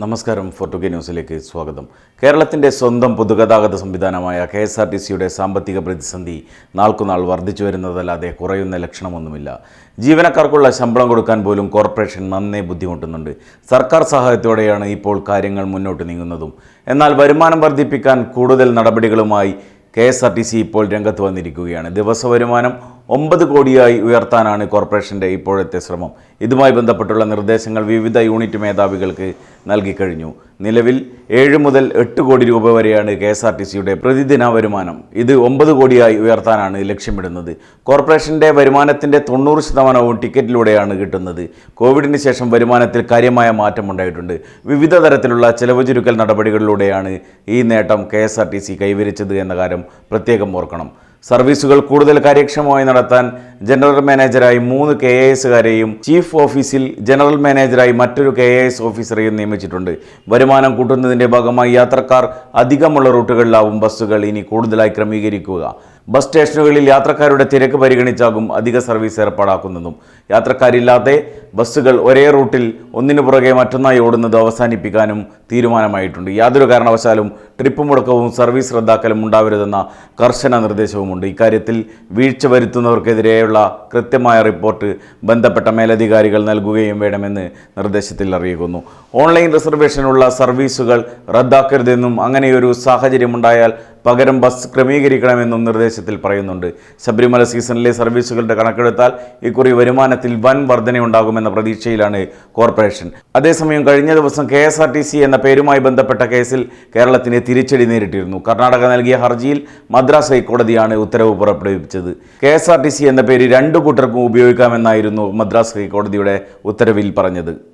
നമസ്കാരം. ഫോർട്ടുഗെ ന്യൂസിലേക്ക് സ്വാഗതം. കേരളത്തിന്റെ സ്വന്തം പൊതുഗതാഗത സംവിധാനമായ കെ എസ് ആർ ടി സിയുടെ സാമ്പത്തിക പ്രതിസന്ധി നാൾക്കുനാൾ വർദ്ധിച്ചു വരുന്നതല്ലാതെ കുറയുന്ന ലക്ഷണമൊന്നുമില്ല. ജീവനക്കാർക്കുള്ള ശമ്പളം കൊടുക്കാൻ പോലും കോർപ്പറേഷൻ നന്നേ ബുദ്ധിമുട്ടുന്നുണ്ട്. സർക്കാർ സഹായത്തോടെയാണ് ഇപ്പോൾ കാര്യങ്ങൾ മുന്നോട്ട് നീങ്ങുന്നതും. എന്നാൽ വരുമാനം വർദ്ധിപ്പിക്കാൻ കൂടുതൽ നടപടികളുമായി K S R T C ഇപ്പോൾ രംഗത്ത് വന്നിരിക്കുകയാണ്. ദിവസ വരുമാനം ഒമ്പത് കോടിയായി ഉയർത്താനാണ് കോർപ്പറേഷന്റെ ഇപ്പോഴത്തെ ശ്രമം. ഇതുമായി ബന്ധപ്പെട്ടുള്ള നിർദ്ദേശങ്ങൾ വിവിധ യൂണിറ്റ് മേധാവികൾക്ക് നൽകിക്കഴിഞ്ഞു നിലവിൽ ഏഴ് മുതൽ എട്ട് കോടി രൂപ വരെയാണ് കെ എസ് ആർ ടി സിയുടെ പ്രതിദിന വരുമാനം. ഇത് ഒമ്പത് കോടിയായി ഉയർത്താനാണ് ലക്ഷ്യമിടുന്നത്. കോർപ്പറേഷന്റെ വരുമാനത്തിന്റെ തൊണ്ണൂറ് ശതമാനവും ടിക്കറ്റിലൂടെയാണ് കിട്ടുന്നത്. കോവിഡിന് ശേഷം വരുമാനത്തിൽ കാര്യമായ മാറ്റമുണ്ടായിട്ടുണ്ട് വിവിധ തരത്തിലുള്ള ചെലവ് ചുരുക്കൽ നടപടികളിലൂടെയാണ് ഈ നേട്ടം K S R T C കൈവരിച്ചത് എന്ന കാര്യം പ്രത്യേകം ഓർക്കണം. സർവീസുകൾ കൂടുതൽ കാര്യക്ഷമമായി നടത്താൻ ജനറൽ മാനേജറായി മൂന്ന് കെ എ എസുകാരെയും ചീഫ് ഓഫീസിൽ ജനറൽ മാനേജറായി മറ്റൊരു കെ എ എസ് ഓഫീസറെയും നിയമിച്ചിട്ടുണ്ട്. വരുമാനം കൂട്ടുന്നതിന്റെ ഭാഗമായി യാത്രക്കാർ അധികമുള്ള റൂട്ടുകളിലാവും ബസ്സുകൾ. ഇനി കൂടുതലായി ക്രമീകരിക്കുക. ബസ് സ്റ്റേഷനുകളിൽ യാത്രക്കാരുടെ തിരക്ക് പരിഗണിച്ചാകും അധിക സർവീസ് ഏർപ്പാടാക്കുന്നതും. യാത്രക്കാരില്ലാതെ ബസ്സുകൾ ഒരേ റൂട്ടിൽ ഒന്നിനു പുറകെ മറ്റൊന്നായി ഓടുന്നത് അവസാനിപ്പിക്കാനും തീരുമാനമായിട്ടുണ്ട്. യാതൊരു കാരണവശാലും ട്രിപ്പ് മുടക്കവും സർവീസ് റദ്ദാക്കലും ഉണ്ടാവരുതെന്ന കർശന നിർദ്ദേശവുമുണ്ട്. ഇക്കാര്യത്തിൽ വീഴ്ച വരുത്തുന്നവർക്കെതിരെയുള്ള കൃത്യമായ റിപ്പോർട്ട് ബന്ധപ്പെട്ട മേലധികാരികൾ നൽകുകയും വേണമെന്ന് നിർദ്ദേശത്തിൽ അറിയിക്കുന്നു. ഓൺലൈൻ റിസർവേഷനുള്ള സർവീസുകൾ റദ്ദാക്കരുതെന്നും അങ്ങനെയൊരു സാഹചര്യമുണ്ടായാൽ പകരം ബസ് ക്രമീകരിക്കണമെന്നും നിർദ്ദേശത്തിൽ പറയുന്നുണ്ട്. ശബരിമല സീസണിലെ സർവീസുകളുടെ കണക്കെടുത്താൽ ഇക്കുറി വരുമാനത്തിൽ വൻ വർധനയുണ്ടാകുമെന്ന പ്രതീക്ഷയിലാണ് കോർപ്പറേഷൻ. അതേസമയം കഴിഞ്ഞ ദിവസം K S R T C എന്ന പേരുമായി ബന്ധപ്പെട്ട കേസിൽ കേരളത്തിന് തിരിച്ചടി നേരിട്ടിരുന്നു. കർണാടക നൽകിയ ഹർജിയിൽ മദ്രാസ് ഹൈക്കോടതിയാണ് ഉത്തരവ് പുറപ്പെടുവിച്ചത്. K S R T C എന്ന പേര് രണ്ടു കൂട്ടർക്കും ഉപയോഗിക്കാമെന്നായിരുന്നു മദ്രാസ് ഹൈക്കോടതിയുടെ ഉത്തരവിൽ പറഞ്ഞത്.